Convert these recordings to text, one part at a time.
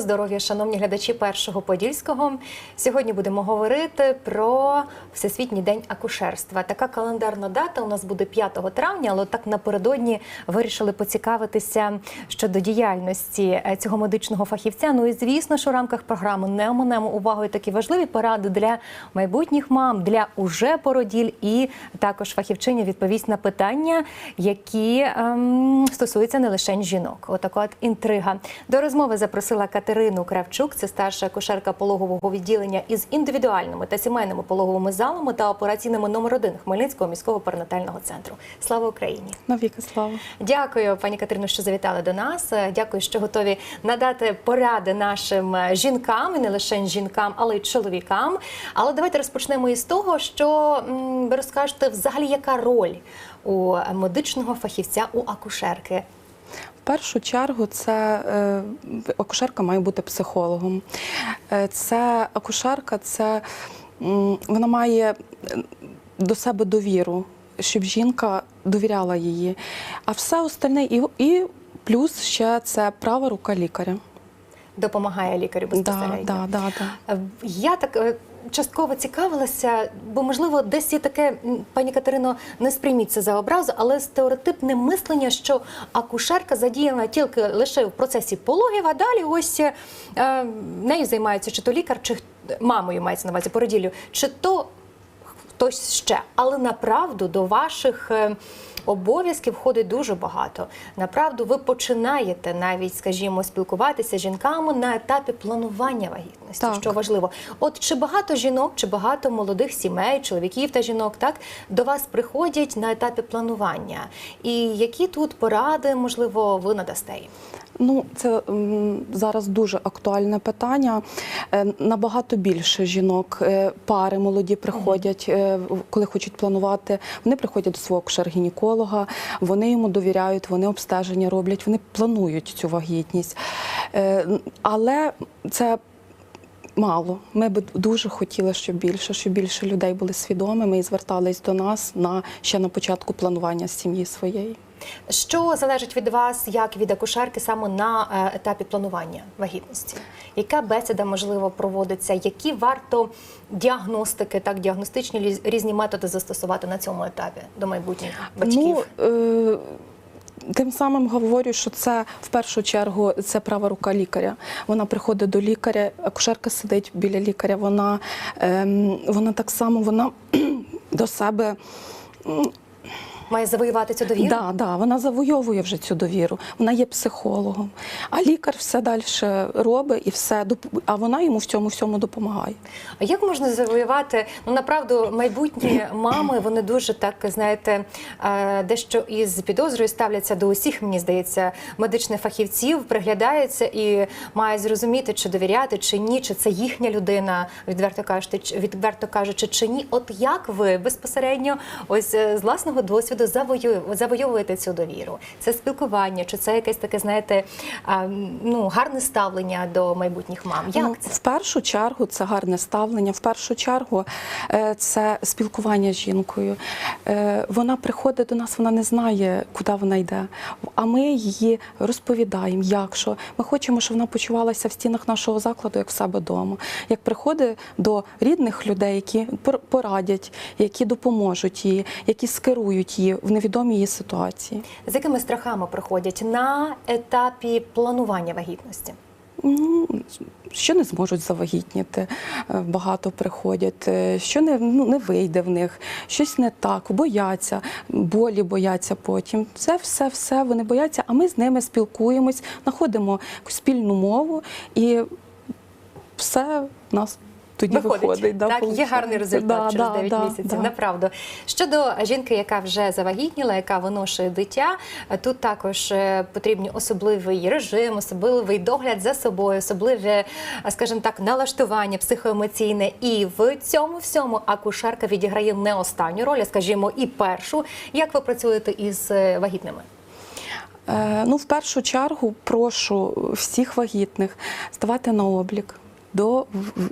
Здоров'я, шановні глядачі першого подільського. Сьогодні будемо говорити про Всесвітній день акушерства. Така календарна дата у нас буде 5 травня, але так напередодні вирішили поцікавитися щодо діяльності е, цього медичного фахівця. Ну і звісно, що в рамках програми не оминемо увагою такі важливі поради для майбутніх мам, для уже породіль, і також фахівчиня відповість на питання, які ем, стосуються не лише жінок. Отака от інтрига. До розмови запросила Катерину Кравчук, це старша акушерка пологового відділення із індивідуальними та сімейними пологовими залами та операційними номер 1 Хмельницького міського перинатального центру. Слава Україні! Навіки слава. Дякую, пані Катерино, що завітали до нас. Дякую, що готові надати поради нашим жінкам і не лише жінкам, але й чоловікам. Але давайте розпочнемо із того, що ви розкажете взагалі, яка роль у медичного фахівця у акушерки. Першу чергу це е, акушерка має бути психологом. Е, Це акушерка, це вона має е, до себе довіру, щоб жінка довіряла її. А все остальне і плюс ще це права рука лікаря. Допомагає лікарю безпосередньо. да, да, да. Е, Я так е, частково цікавилася, бо можливо десь є таке, пані Катерино, не сприйміть це за образу, але стереотипне мислення, що акушерка задіяна тільки лише в процесі пологів, а далі ось е, нею займається чи то лікар, чи мамою мається на увазі породіллю, чи то хтось ще. Але направду до ваших е, обов'язків входить дуже багато. Направду, ви починаєте навіть, скажімо, спілкуватися з жінками на етапі планування вагітності, Так. що важливо. От чи багато жінок, чи багато молодих сімей, чоловіків та жінок, так до вас приходять на етапі планування? І які тут поради, можливо, ви надасте їм? Ну, це зараз дуже актуальне питання. Е, Набагато більше жінок, е, пари молоді приходять, е, коли хочуть планувати. Вони приходять до свого акушер-гінеколога, вони йому довіряють, вони обстеження роблять, вони планують цю вагітність. Але це. Мало. Ми б дуже хотіли, щоб більше, щоб більше людей були свідомими і звертались до нас на ще на початку планування сім'ї своєї. Що залежить від вас, як від акушерки, саме на е, етапі планування вагітності? Яка бесіда можливо проводиться? Які варто діагностики, так діагностичні різні методи застосувати на цьому етапі до майбутніх батьків? Ну, е, Тим самим говорю, що це в першу чергу це права рука лікаря. Вона приходить до лікаря, акушерка сидить біля лікаря. Вона, ем, вона так само вона до себе Має завоювати цю довіру? да, да, вона завойовує вже цю довіру. Вона є психологом. А лікар все далі робить і все а вона йому в цьому всьому допомагає. А як можна завоювати? Ну направду майбутні мами вони дуже так знаєте, е, дещо із підозрою ставляться до усіх, мені здається, медичних фахівців, приглядаються і мають зрозуміти, чи довіряти, чи ні, чи це їхня людина, відверто кажучи, чи- відверто кажучи, чи ні. От як ви безпосередньо ось е, з власного досвіду завоює- завойовуєте цю довіру? Це спілкування, чи це якесь таке, знаєте, а, ну гарне ставлення до майбутніх мам? Як Ну, це? В першу чергу це гарне ставлення. В першу чергу е, це спілкування з жінкою. Е, Вона приходить до нас, вона не знає, куди вона йде. А ми її розповідаємо, як що. Ми хочемо, щоб вона почувалася в стінах нашого закладу, як в себе вдома. Як приходить до рідних людей, які пор- порадять, які допоможуть їй, які скерують її в невідомій її ситуації. З якими страхами приходять на етапі планування вагітності? Ну, що не зможуть завагітніти, е, багато приходять, е, що не, ну, не вийде в них, щось не так, бояться, болі бояться потім. Це все, все вони бояться, а ми з ними спілкуємось, знаходимо спільну мову і все в нас тоді виходить. да, так, є гарний результат Да, через да, 9 да, місяців. да. Направду. Щодо жінки, яка вже завагітніла, яка виношує дитя, тут також е, потрібні особливий режим, особливий догляд за собою, особливе, е, скажімо так, налаштування психоемоційне. І в цьому всьому акушерка відіграє не останню роль, а скажімо, і першу. Як ви працюєте із е, вагітними? Ну, в першу чергу прошу всіх вагітних ставати на облік. До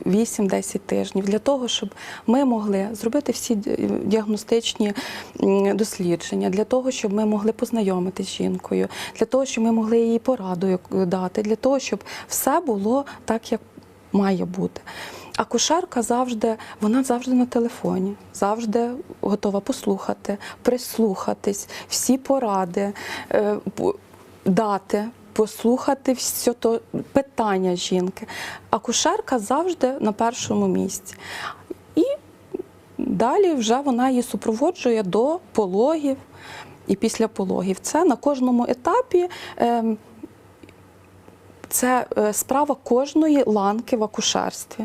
8-10 тижнів для того, щоб ми могли зробити всі діагностичні дослідження, для того, щоб ми могли познайомитися з жінкою, для того, щоб ми могли їй пораду дати, для того, щоб все було так, як має бути. Акушерка завжди, вона завжди на телефоні, завжди готова послухати, прислухатись, всі поради е, дати, послухати все то питання жінки. Акушерка завжди на першому місці. І далі вже вона її супроводжує до пологів і після пологів. Це на кожному етапі. ем, це е, справа кожної ланки в акушерстві.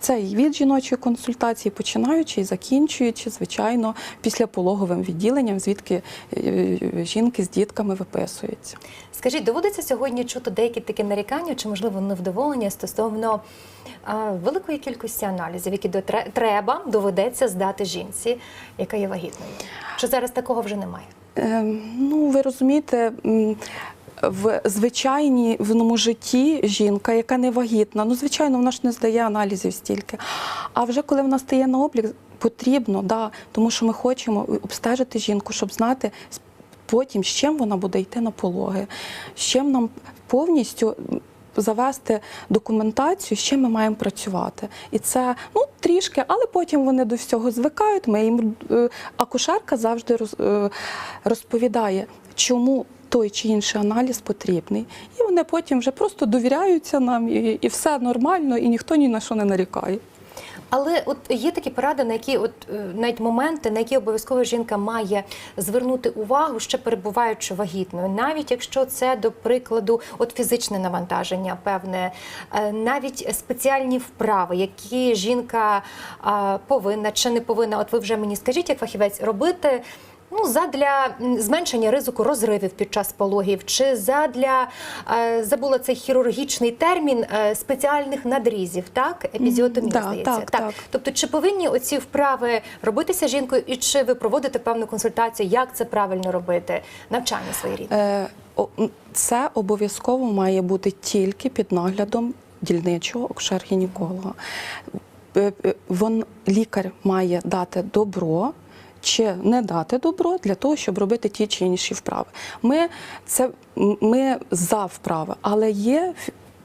Це і від жіночої консультації, починаючи і закінчуючи, звичайно, післяпологовим відділенням, звідки е, жінки з дітками виписуються. Скажіть, доводиться сьогодні чути деякі такі нарікання чи, можливо, невдоволення стосовно великої кількості аналізів, які треба, доведеться здати жінці, яка є вагітною? Чи зараз такого вже немає? Е, Ну, ви розумієте, в звичайному житті жінка, яка не вагітна, ну, звичайно, вона ж не здає аналізів стільки. А вже коли вона стає на облік, потрібно, да, тому що ми хочемо обстежити жінку, щоб знати потім, з чим вона буде йти на пологи, з чим нам повністю. Завести документацію, з чим ми маємо працювати, і це ну трішки, але потім вони до всього звикають. Ми їм е, акушерка завжди е, розповідає, чому той чи інший аналіз потрібний, і вони потім вже просто довіряються нам, і, і все нормально, і ніхто ні на що не нарікає. Але от є такі поради, на які от е, навіть моменти, на які обов'язково жінка має звернути увагу, ще перебуваючи вагітною, навіть якщо це до прикладу, от фізичне навантаження, певне, е, навіть спеціальні вправи, які жінка повинна чи не повинна. От ви вже мені скажіть, як фахівець робити. Ну, задля зменшення ризику розривів під час пологів, чи задля е, забула цей хірургічний термін е, спеціальних надрізів, так? Епізіотомія, Да, здається. так, так. Тобто, чи повинні оці вправи робитися жінкою, і чи ви проводите певну консультацію, як це правильно робити? Навчання своєрідне? Е, Це обов'язково має бути тільки під наглядом дільничого акушер-гінеколога. Е, Вон лікар має дати добро. Чи не дати добро для того, щоб робити ті чи інші вправи. Ми це ми за вправи, але є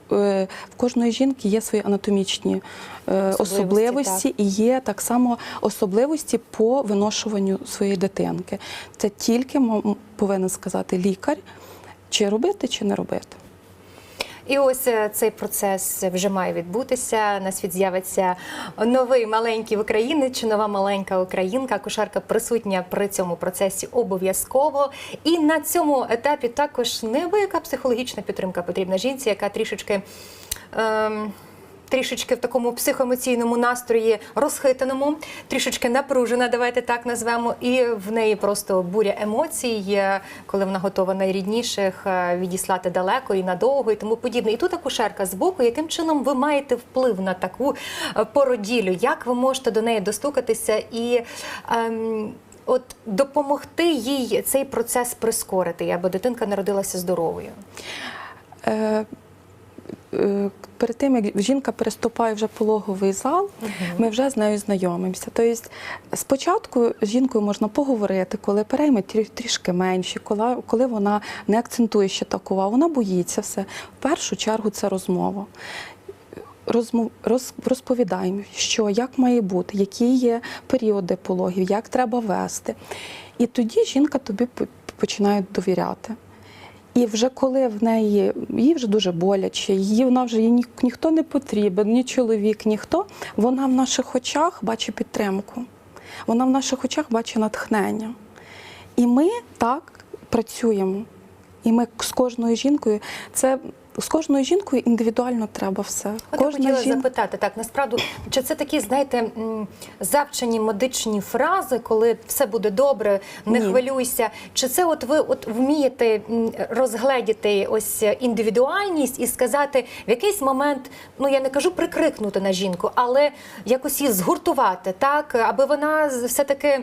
в- е, кожної жінки є свої анатомічні е, Особливості, особливості, і є так само особливості по виношуванню своєї дитинки. Це тільки повинен сказати лікар, чи робити, чи не робити. І ось е, цей процес вже має відбутися. На світ з'явиться новий маленький українець чи нова маленька українка. Кошарка присутня при цьому процесі обов'язково. І на цьому етапі також невелика психологічна підтримка потрібна жінці, яка трішечки. Ем, Трішечки в такому психоемоційному настрої розхитаному, трішечки напружена, давайте так назвемо. І в неї просто буря емоцій, коли вона готова найрідніших е, відіслати далеко і надовго, і тому подібне. І тут акушерка з боку, яким чином ви маєте вплив на таку е, породілю? Як ви можете до неї достукатися і ем, от допомогти їй цей процес прискорити, аби дитинка народилася здоровою? Е, Перед тим, як жінка переступає вже пологовий зал, ми вже з нею знайомимося. Тобто спочатку з жінкою можна поговорити, коли перейми трішки менші, коли, коли вона не акцентує ще так увагу, вона боїться все. В першу чергу це розмова. Розмов, роз, розповідаємо, що як має бути, які є періоди пологів, як треба вести. І тоді жінка тобі починає довіряти. І вже коли в неї їй вже дуже боляче, її вона вже їй ні, ніхто не потрібен, ні чоловік, ніхто. Вона в наших очах бачить підтримку, вона в наших очах бачить натхнення. І ми так працюємо. І ми з кожною жінкою, це з кожною жінкою індивідуально треба все. От я хотіла запитати так, насправді, чи це такі, знаєте, завчені медичні фрази, коли все буде добре, не Ні. хвилюйся. Чи це от ви от вмієте розгледіти ось індивідуальність і сказати в якийсь момент, ну я не кажу прикрикнути на жінку, але якось її згуртувати, так, аби вона все-таки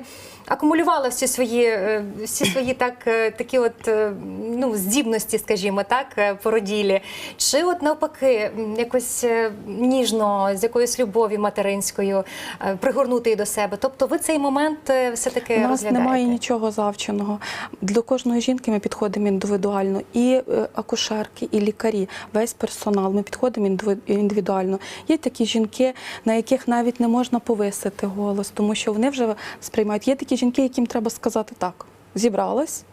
акумулювала всі свої, е, всі свої так, е, такі от е, ну, здібності, скажімо так, породілі. Чи от навпаки, якось е, ніжно, з якоюсь любов'ю материнською е, пригорнути її до себе. Тобто, ви цей момент е, все-таки У нас розглядаєте? немає нічого завченого. До кожної жінки ми підходимо індивідуально. І акушерки, і лікарі, весь персонал. Ми підходимо індивідуально. Є такі жінки, на яких навіть не можна повисити голос, тому що вони вже сприймають. Є такі жінки, яким треба сказати так: зібралась.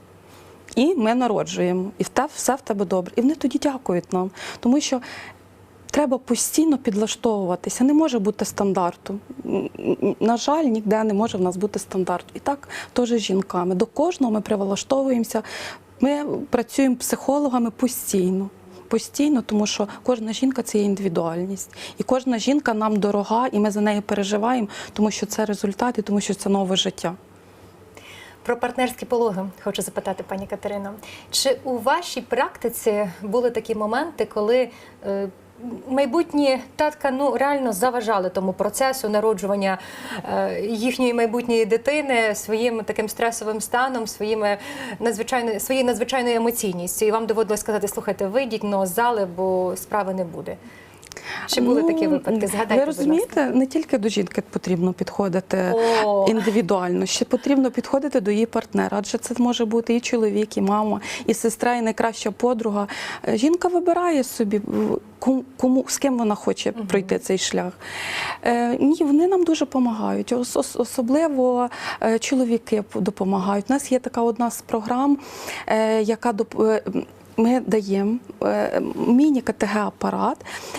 І ми народжуємо, і все в тебе добре. І вони тоді дякують нам, тому що треба постійно підлаштовуватися. Не може бути стандарту. На жаль, ніде не може в нас бути стандарту. І так теж з жінками. До кожного ми прилаштовуємося. Ми працюємо психологами постійно. Постійно, тому що кожна жінка це є індивідуальність. І кожна жінка нам дорога, і ми за нею переживаємо, тому що це результат і тому що це нове життя. Про партнерські пологи хочу запитати, пані Катерино. Чи у вашій практиці були такі моменти, коли е, майбутні татка ну реально заважали тому процесу народжування е, їхньої майбутньої дитини своїм таким стресовим станом, своїми надзвичайно своєю надзвичайною емоційністю, і вам доводилось сказати: слухайте, вийдіть но зали, бо справи не буде. Чи були такі випадки? Згадайте, Ну, Ви розумієте, не тільки до жінки потрібно підходити О. індивідуально, ще потрібно підходити до її партнера, адже це може бути і чоловік, і мама, і сестра, і найкраща подруга. Е, Жінка вибирає собі, кому, з ким вона хоче пройти цей шлях. Е, ні, вони нам дуже допомагають. Ос- ос- особливо е, чоловіки допомагають. У нас є така одна з програм, е, яка доп- е, ми даємо е, міні-КТГ-апарат,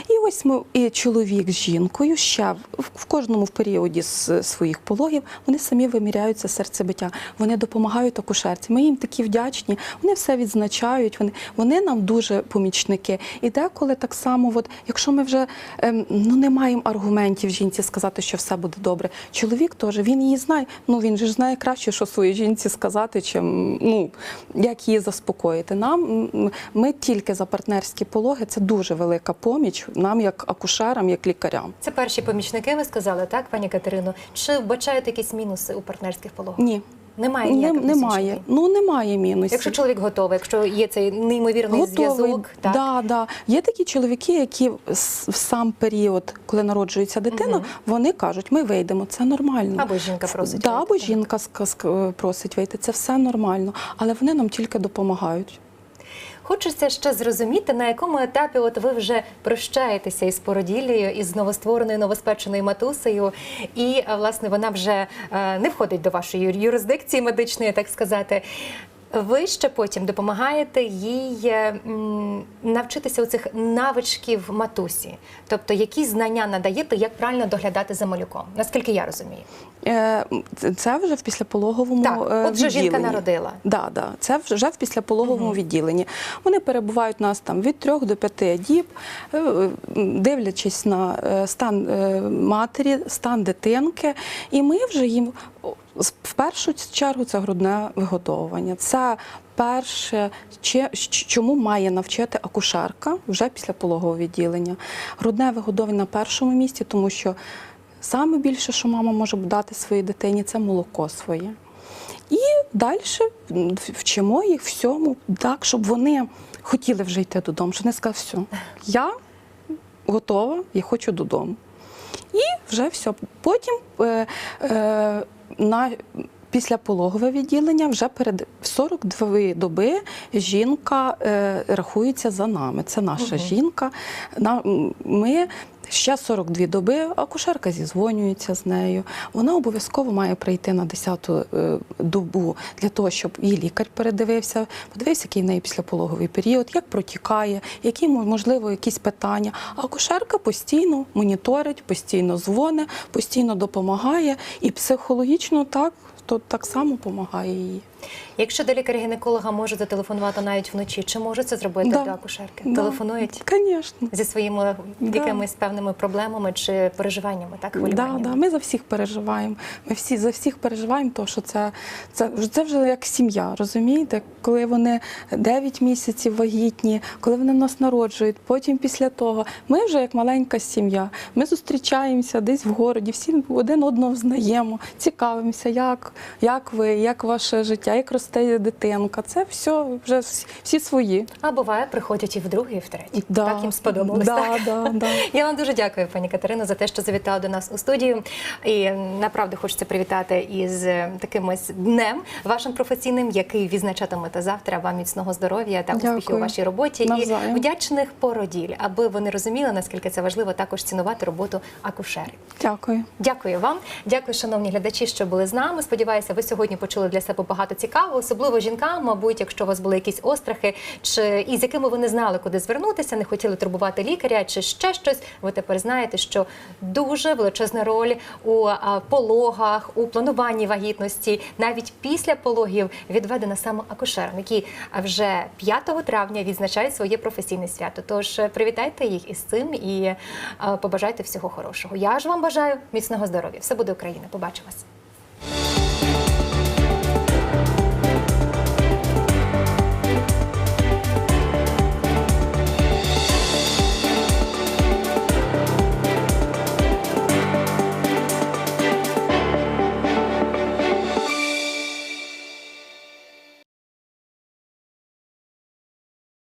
і ось ми і чоловік з жінкою ще в, кожному в періоді з своїх пологів вони самі виміряються серцебиття. Вони допомагають акушерці. Ми їм такі вдячні. Вони все відзначають. Вони, вони нам дуже помічники. І деколи так само, от, якщо ми вже ем, ну не маємо аргументів жінці сказати, що все буде добре. Чоловік теж він її знає. Ну він же знає краще, що своїй жінці сказати, чим ну як її заспокоїти. Нам ми тільки за партнерські пологи. Це дуже велика поміч нам, як акушерам, як лікарям. Це перші помічники, ви сказали, так, пані Катерино? Чи вбачаєте якісь мінуси у партнерських пологах? Ні, Немає Не- ніяких немає. Ну немає мінусів. Якщо чоловік готовий, якщо є цей неймовірний зв'язок, так? Да, да. Є такі чоловіки, які в сам період, коли народжується дитина, Мгм. вони кажуть, ми вийдемо, це нормально. Або жінка просить Да, вийти, або жінка просить вийти. Це все нормально, але вони нам тільки допомагають. Хочеться ще зрозуміти, на якому етапі от ви вже прощаєтеся із породіллею, із новоствореною новоспеченою матусею, і власне вона вже е, не входить до вашої юрисдикції медичної, так сказати. Ви ще потім допомагаєте їй е, навчитися оцих навичків матусі, тобто які знання надаєте, як правильно доглядати за малюком, наскільки я розумію. Е, це- вже в післяпологовому Так, е, от вже жінка народила. Да, да. Це вже в післяпологовому відділенні. Вони перебувають у нас там від трьох до п'яти діб, дивлячись на стан матері, стан дитинки, і ми вже їм в першу чергу це грудне вигодовування. Це перше, чому має навчити акушерка вже після пологового відділення. Грудне вигодовування на першому місці, тому що саме більше, що мама може дати своїй дитині, це молоко своє. І далі вчимо їх всьому так, щоб вони хотіли вже йти додому, щоб вони сказали, все, я готова, я хочу додому. І вже все. Потім е, е, на після пологове відділення вже перед 42 доби жінка е, рахується за нами. Це наша жінка. На, ми ще 42 доби акушерка зізвонюється з нею. Вона обов'язково має прийти на 10-ту е, добу для того, щоб її лікар передивився, подивився, який в неї післяпологовий період, як протікає, які можливо якісь питання. А акушерка постійно моніторить, постійно дзвонить, постійно допомагає і психологічно так, то так само допомагає їй. Якщо до лікаря-гінеколога може зателефонувати навіть вночі, чи може це зробити Да. до акушерки? Да. Телефонують Звісно. зі своїми Да. якимись певними проблемами чи переживаннями, так Да, хвилюваннями? да, ми за всіх переживаємо. Ми всі за всіх переживаємо, тому що це, це, це вже як сім'я, розумієте? Коли вони 9 місяців вагітні, коли вони нас народжують, потім після того ми вже як маленька сім'я. Ми зустрічаємося десь в городі, всі один одного знаємо, цікавимося, як, як ви, як ваше життя, життя, як росте дитинка. Це все вже всі, свої. А буває, приходять і в другий, і в третій. Да, Так їм сподобалось. Да, так? да, да. Я вам дуже дякую, пані Катерино, за те, що завітали до нас у студію. І направду хочеться привітати із е, таким ось днем вашим професійним, який відзначатимете завтра. Вам міцного здоров'я та успіхів у вашій роботі Навзаєм. і вдячних породіль, аби вони розуміли, наскільки це важливо також цінувати роботу акушерів. Дякую. Дякую вам, дякую, шановні глядачі, що були з нами. Сподіваюся, ви сьогодні почули для себе багато цікавого, особливо жінкам, мабуть, якщо у вас були якісь острахи, чи із якими ви не знали, куди звернутися, не хотіли турбувати лікаря, чи ще щось. Ви тепер знаєте, що дуже величезна роль у пологах, у плануванні вагітності, навіть після пологів відведена саме акушерам, які вже 5 травня відзначають своє професійне свято. Тож е, привітайте їх із цим і е, побажайте всього хорошого. Я ж вам бажаю міцного здоров'я. Все буде Україна. Побачимось.